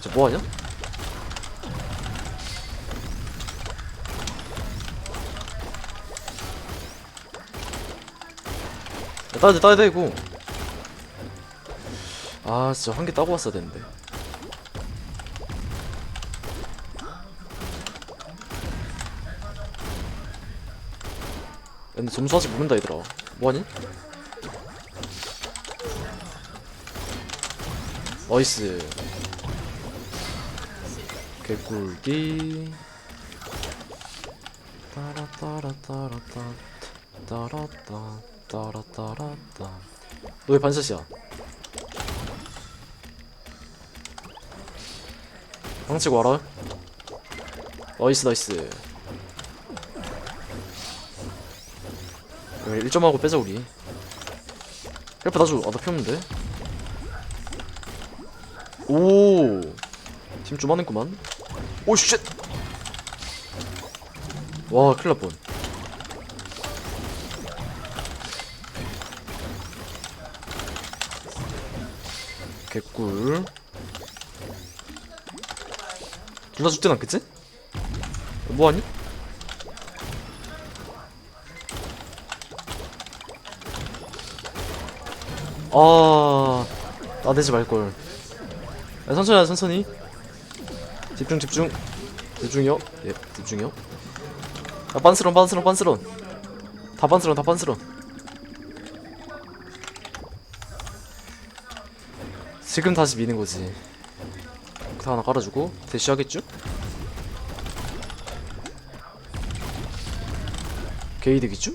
저 뭐하냐? 야, 따야 돼 따야 돼 이거 아 진짜 한 개 따고 왔어야 되는데 근데 점수 아직 모른다 얘들아. 뭐하니? 나이스. 개꿀기. 따라따라따라따 따라따 따라따라따. 너왜 반샷이야? 방치고 와라. 나이스 나이스 1점하고 빼자 우리. 헬프 나줘. 아나 피었는데. 오팀 좀 하는구만. 오쉣. 와 큰일 날뻔. 개꿀. 둘 다 죽진 않겠지? 뭐하니? 아, 나대지 말걸. 야, 천천히, 하자, 천천히. 집중, 집중. 집중이요? 예, 집중이요. 야, 빤스런, 빤스런, 빤스런. 다 빤스런, 다 빤스런. 지금 다시 미는 거지. 다 하나 깔아주고, 대시하겠죠? 게이득이죠?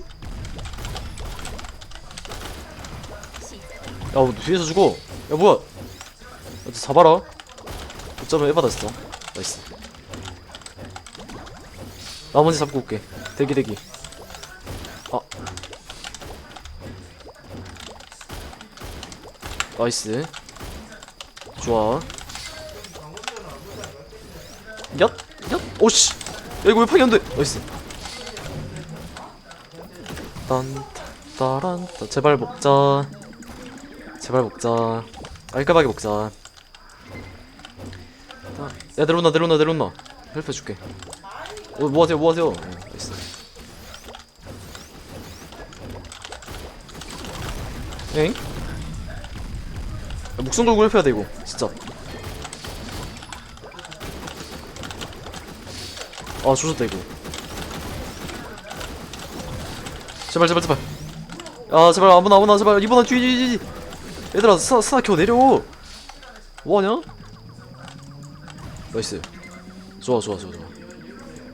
야, 너 뒤에서 죽어. 야, 뭐야? 야, 너 잡아라. 못 잡으면 에바다했어. 나이스. 나 먼저 잡고 올게. 대기, 대기. 아. 나이스. 좋아. 얏! 얏! 오씨! 야, 이거 왜 파괴 안 돼? 나이스. 딴, 따란, 따, 제발 먹자. 제발 먹자. 깔끔하게 먹자. 아, 야 내려온다 내려온다 내려온다. 헬프 해줄게. 어 뭐하세요 뭐하세요. 어, 나이스. 엥? 야, 목숨 걸고 헬프해야 돼 이거 진짜. 아 조졌다 이거. 제발 제발 제발. 야 제발 아무나 아무나 제발 이번에 뒤 뒤, 뒤, 뒤. 얘들아 스나 스나 켜 내려 뭐하냐? 나이스 좋아 좋아 좋아 좋아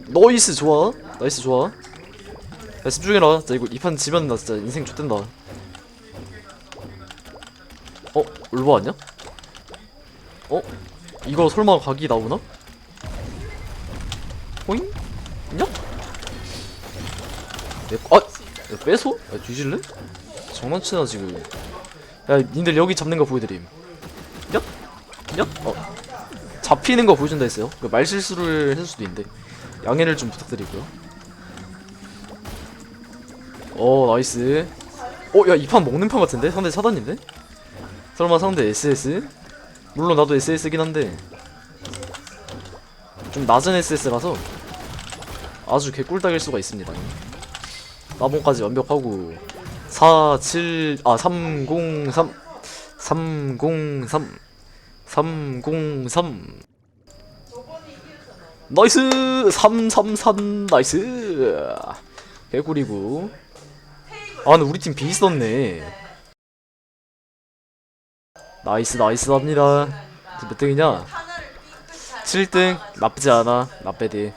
나이스 좋아 나이스 좋아 야 집중해라 진짜 이거 이 판 지면 나 진짜 인생 좆된다 어? 울버 왔냐? 어? 이거 설마 각이 나오나? 호잉? 냐? 내, 아! 야, 뺏어? 야 뒤질래? 장난치나 지금 야, 님들 여기 잡는 거 보여드림. 얍? 얍? 어. 잡히는 거 보여준다 했어요. 그 말실수를 했을 수도 있는데. 양해를 좀 부탁드리고요. 어, 나이스. 어, 야, 이 판 먹는 판 같은데? 상대 차단인데? 설마 상대 SS? 물론 나도 SS긴 한데. 좀 낮은 SS라서 아주 개꿀딱일 수가 있습니다. 나봉까지 완벽하고 4, 7, 아, 303, 303, 303. 나이스! 333, 나이스! 개꿀이고. 아, 근데 우리 팀 썼네. 나이스, 나이스 합니다. 몇 등이냐? 7등? 나쁘지 않아. 나빼디.